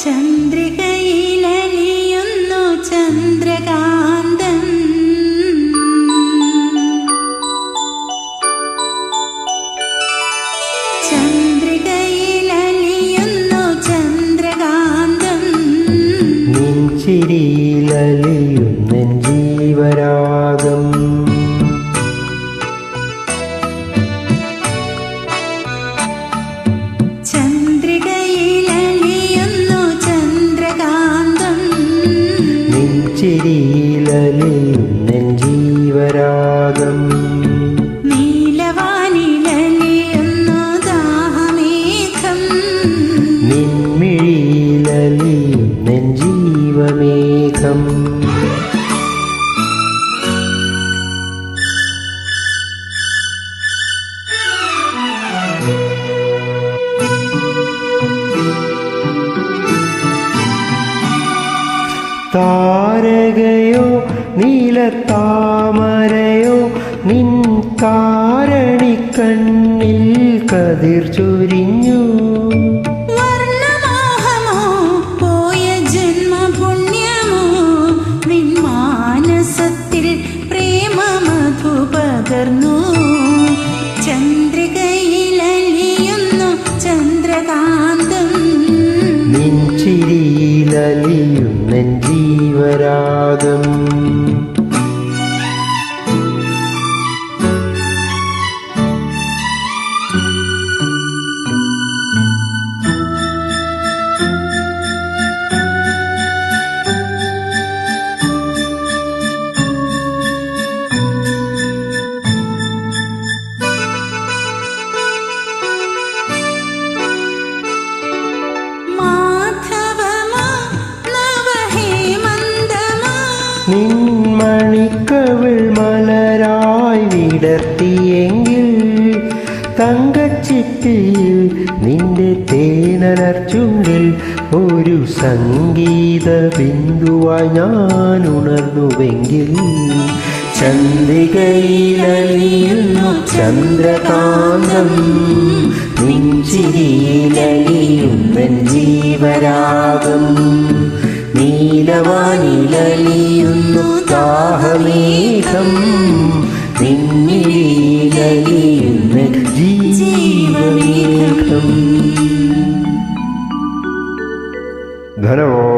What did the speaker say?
ചന്ദ്രികയിലലിയുന്നു ചന്ദ്രകാന്തം ചന്ദ്രികയിലലിയുന്നു ചന്ദ്രകാന്തം ചിരിയിലലിയുന്നു നെഞ്ചിരിയിലലിയുന്നെൻ ജീവരാഗം നിൻമിഴിയിലലിയുന്നെൻ ജീവമേഘം താരകയോ നിൻ കാരണിക്കണ്ണിൽ കതിർ ചൊരിഞ്ഞു. പകർന്നു ചന്ദ്രികയിലലിയുന്നു ചന്ദ്രകാന്തം. നിൻ ചിരിയിലലിയുന്നെൻ ജീവരാഗം നിൻമണിക്കവിൾ മലരായി വിടർത്തിയെങ്കിൽ തങ്കച്ചിട്ടിയിൽ നിന്റെ തേനലർച്ചുണ്ടിൽ ഒരു സംഗീത ബിന്ദുവായി ഞാൻ ഉണർന്നുവെങ്കിൽ ചന്ദ്രികയിലലിയുന്നു ചന്ദ്രകാന്തം നിൻ നെഞ്ചിരിയിലലിയുന്നൻ ജീവരാഗം. നീലവാനിലലിയുന്നു ദാഹമേഘം. നിന്നിലലിയുന്ന ജീവമേഘം. ധനവോ